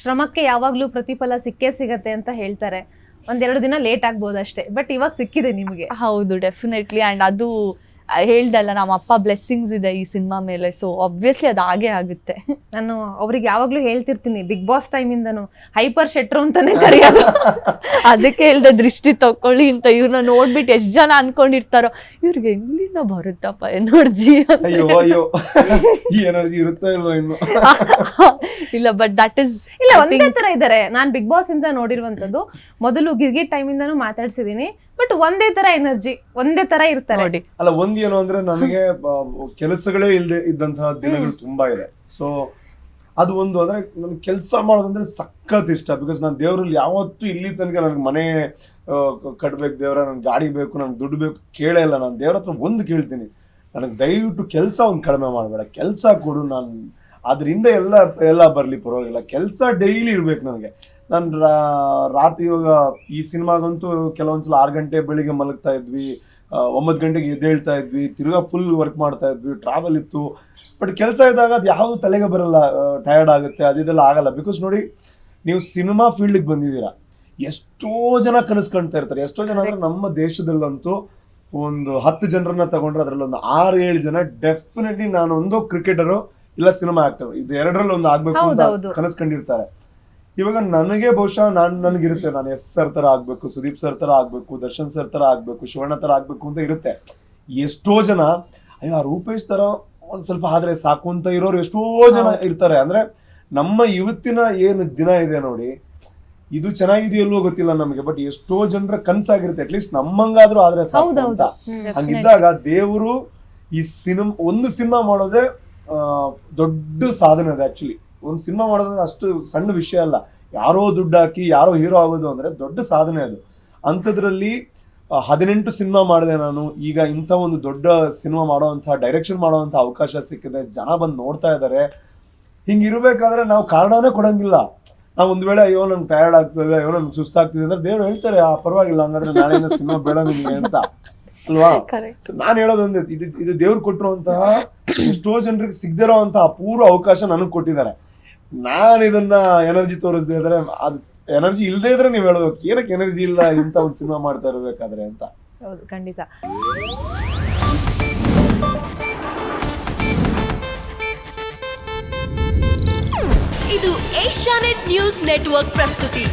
ಶ್ರಮಕ್ಕೆ ಯಾವಾಗ್ಲೂ ಪ್ರತಿಫಲ ಸಿಕ್ಕೇ ಸಿಗತ್ತೆ ಅಂತ ಹೇಳ್ತಾರೆ. ಒಂದೆರಡು ದಿನ ಲೇಟ್ ಆಗ್ಬೋದು ಅಷ್ಟೇ ಬಟ್ ಇವಾಗ ಸಿಕ್ಕಿದೆ ನಿಮಗೆ. ಹೌದು ಡೆಫಿನೆಟ್ಲಿ ಆ್ಯಂಡ್ ಅದು ಹೇಳ್ದಲ್ಲ ನಮ್ಮ ಅಪ್ಪ ಬ್ಲೆಸ್ಸಿಂಗ್ಸ್ ಇದೆ ಈ ಸಿನಿಮಾ ಮೇಲೆ. ಸೊ ಆಬ್ವಿಯಸ್ಲಿ ಅದು ಹಾಗೆ ಆಗುತ್ತೆ. ನಾನು ಅವ್ರಿಗೆ ಯಾವಾಗ್ಲೂ ಹೇಳ್ತಿರ್ತೀನಿ ಬಿಗ್ ಬಾಸ್ ಟೈಮಿಂದನು ಹೈಪರ್ ಶೆಟ್ರು ಅಂತಾನೆ ಕರೆಯೋದು. ಅದಕ್ಕೆ ಹೇಳ್ದೆ ದೃಷ್ಟಿ ತಕೊಳ್ಳಿ ಅಂತ ಇವ್ರನ್ನ ನೋಡ್ಬಿಟ್ಟು ಎಷ್ಟು ಜನ ಅನ್ಕೊಂಡಿರ್ತಾರೋ ಇವ್ರಿಗೆ ಎಲ್ಲಿಂದ ಬರುತ್ತಪ್ಪ ಎನರ್ಜಿ ಅಯ್ಯೋ ಅಯ್ಯೋ. ಈ ಎನರ್ಜಿ ಇರುತ್ತೋ ಇಲ್ವೋ ಇನ್ನು? ಇಲ್ಲ ಬಟ್ ದಟ್ ಇಸ್ ಇಲ್ಲ ಒಂದೇ ತರ ಇದ್ದಾರೆ ನಾನ್ ಬಿಗ್ ಬಾಸ್ ಇಂದ ನೋಡಿರುವಂತದ್ದು ಮೊದಲು ಗಿರ್ಗಿಟ್ ಟೈಮ್ ಇಂದಾನು ಮಾತಾಡ್ಸಿದೀನಿ ಬಟ್ ಒಂದೇ ತರ ಎನರ್ಜಿ ಒಂದೇ ತರ ಇರ್ತಾರೆ. ನೋಡಿ. ಅಲ್ಲ ಒಂದೇನು ಏನು ಅಂದ್ರೆ ನನಗೆ ಕೆಲಸಗಳೇ ಇಲ್ಲದೆ ಇದ್ದಂತಹ ದಿನಗಳು ತುಂಬಾ ಇದೆ. ಸೊ ಅದು ಒಂದು ಅಂದ್ರೆ ನನ್ಗೆ ಕೆಲಸ ಮಾಡೋದಂದ್ರೆ ಸಖತ್ ಇಷ್ಟ. ಬಿಕಾಸ್ ನಾನು ದೇವರಲ್ಲಿ ಯಾವತ್ತೂ ಇಲ್ಲಿ ತನಕ ನನಗೆ ಮನೆ ಕಟ್ಬೇಕು ದೇವ್ರ ನನ್ಗೆ ಗಾಡಿ ಬೇಕು ನನ್ಗೆ ದುಡ್ಡು ಬೇಕು ಕೇಳೇ ಇಲ್ಲ. ನಾನು ದೇವ್ರ ಹತ್ರ ಒಂದು ಕೇಳ್ತೀನಿ ನನಗೆ ದಯವಿಟ್ಟು ಕೆಲಸ ಒಂದು ಕಡಿಮೆ ಮಾಡಬೇಡ. ಕೆಲಸ ಕೊಡು ನಾನು. ಅದರಿಂದ ಎಲ್ಲ ಎಲ್ಲ ಬರಲಿ ಪರವಾಗಿಲ್ಲ. ಕೆಲಸ ಡೈಲಿ ಇರಬೇಕು ನನಗೆ. ನಾನು ರಾತ್ರಿ ಇವಾಗ ಈ ಸಿನಿಮಾಗಂತೂ ಕೆಲವೊಂದ್ಸಲ ಆರು ಗಂಟೆ ಬೆಳಿಗ್ಗೆ ಮಲಗ್ತಾ ಇದ್ವಿ ಒಂಬತ್ತು ಗಂಟೆಗೆ ಎದ್ದೇಳ್ತಾ ಇದ್ವಿ ತಿರ್ಗಾ ಫುಲ್ ವರ್ಕ್ ಮಾಡ್ತಾ ಇದ್ವಿ ಟ್ರಾವೆಲ್ ಇತ್ತು. ಬಟ್ ಕೆಲಸ ಇದ್ದಾಗ ಅದು ಯಾವ ತಲೆಗೆ ಬರಲ್ಲ ಟಯರ್ಡ್ ಆಗುತ್ತೆ ಅದಿದೆಲ್ಲ ಆಗಲ್ಲ. ಬಿಕಾಸ್ ನೋಡಿ ನೀವು ಸಿನಿಮಾ ಫೀಲ್ಡಿಗೆ ಬಂದಿದ್ದೀರಾ ಎಷ್ಟೋ ಜನ ಕನಸು ಕಾಣ್ತಾ ಇರ್ತಾರೆ. ಎಷ್ಟೋ ಜನ ಅಂದ್ರೆ ನಮ್ಮ ದೇಶದಲ್ಲಂತೂ ಒಂದು ಹತ್ತು ಜನರನ್ನ ತಗೊಂಡ್ರೆ ಅದರಲ್ಲಿ ಒಂದು ಆರು ಏಳು ಜನ ಡೆಫಿನೆಟ್ಲಿ ನಾನು ಒಂದು ಕ್ರಿಕೆಟರು ಇಲ್ಲ ಸಿನಿಮಾ ಆಕ್ಟರ್ ಇದು ಎರಡರಲ್ಲಿ ಒಂದು ಆಗ್ಬೇಕು ಅಂತ. ಕನಸು ಕಂಡಿರ್ತಾರೆ. ಇವಾಗ ನನಗೆ ಬಹುಶಃ ನಾನು ನನಗಿರುತ್ತೆ ನಾನು ಎಸ್ ಸರ್ ತರ ಆಗ್ಬೇಕು ಸುದೀಪ್ ಸರ್ ತರ ಆಗ್ಬೇಕು ದರ್ಶನ್ ಸರ್ ತರ ಆಗ್ಬೇಕು ಶಿವಣ್ಣ ತರ ಆಗ್ಬೇಕು ಅಂತ ಇರುತ್ತೆ. ಎಷ್ಟೋ ಜನ ಅಯ್ಯೋ ರೂಪೇಶ್ ತರ ಒಂದ್ ಸ್ವಲ್ಪ ಆದ್ರೆ ಸಾಕು ಅಂತ ಇರೋರು ಎಷ್ಟೋ ಜನ ಇರ್ತಾರೆ. ಅಂದ್ರೆ ನಮ್ಮ ಇವತ್ತಿನ ಏನು ದಿನ ಇದೆ ನೋಡಿ ಇದು ಚೆನ್ನಾಗಿದೆಯಲ್ವೋ ಗೊತ್ತಿಲ್ಲ ನಮಗೆ ಬಟ್ ಎಷ್ಟೋ ಜನರ ಕನ್ಸಾಗಿರುತ್ತೆ. ಅಟ್ಲೀಸ್ಟ್ ನಮ್ಮಂಗಾದ್ರೂ ಆದ್ರೆ ಸಾಕು ಅಂತ. ಹಂಗಿದ್ದಾಗ ದೇವರು ಈ ಸಿನಿಮಾ ಒಂದು ಸಿನಿಮಾ ಮಾಡೋದೇ ಆ, ದೊಡ್ಡ ಸಾಧನೆ ಅದು ಆಕ್ಚುಲಿ ಒಂದು ಸಿನಿಮಾ ಮಾಡೋದು ಅಷ್ಟು ಸಣ್ಣ ವಿಷಯ ಅಲ್ಲ. ಯಾರೋ ದುಡ್ಡು ಹಾಕಿ ಯಾರೋ ಹೀರೋ ಆಗೋದು ಅಂದ್ರೆ ದೊಡ್ಡ ಸಾಧನೆ ಅದು. ಅಂಥದ್ರಲ್ಲಿ ಹದಿನೆಂಟು ಸಿನಿಮಾ ಮಾಡಿದೆ ನಾನು. ಈಗ ಇಂಥ ಒಂದು ದೊಡ್ಡ ಸಿನಿಮಾ ಮಾಡೋವಂಥ ಡೈರೆಕ್ಷನ್ ಮಾಡೋವಂಥ ಅವಕಾಶ ಸಿಕ್ಕಿದೆ. ಜನ ಬಂದು ನೋಡ್ತಾ ಇದ್ದಾರೆ. ಹಿಂಗಿರಬೇಕಾದ್ರೆ ನಾವು ಕಾರಣನೇ ಕೊಡಂಗಿಲ್ಲ. ನಾವು ಒಂದು ವೇಳೆ ಅಯ್ಯೋ ನಂಗೆ ಟಯರ್ಡ್ ಆಗ್ತದೆ ಅಯ್ಯೋ ನಂಗೆ ಸುಸ್ತಾಗ್ತಿದೆ ಅಂದ್ರೆ ದೇವ್ರು ಹೇಳ್ತಾರೆ ಆ ಪರವಾಗಿಲ್ಲ ಹಂಗಾದ್ರೆ ನಾಳೆಯಿಂದ ಸಿನಿಮಾ ಬೇಡ ನಿಮಗೆ ಅಂತ. ಅಲ್ವಾ? ಸೊ ನಾನು ಹೇಳೋದೊಂದು ಇದು ಇದು ದೇವ್ರು ಕೊಟ್ಟಿರುವಂತಹ ಎಷ್ಟೋ ಜನರಿಗೆ ಸಿಗದಿರೋ ಅಂತ ಅಪೂರ್ವ ಅವಕಾಶ ನನಗೆ ಕೊಟ್ಟಿದ್ದಾರೆ. ನಾನು ಇದನ್ನ ಎನರ್ಜಿ ತೋರಿಸ್ದೆ ಇದ್ರೆ ಅದು ಎನರ್ಜಿ ಇಲ್ಲದೆ ಇದ್ರೆ ನೀವು ಹೇಳ್ಬೇಕು ಏನಕ್ಕೆ ಎನರ್ಜಿ ಇಲ್ಲ ಇಂಥ ಒಂದು ಸಿನಿಮಾ ಮಾಡ್ತಾ ಇರಬೇಕಾದ್ರೆ ಅಂತ. ಹೌದು ಖಂಡಿತ. ಇದು ಏಷ್ಯಾನೆಟ್ ನ್ಯೂಸ್ ನೆಟ್ವರ್ಕ್ ಪ್ರಸ್ತುತಿ.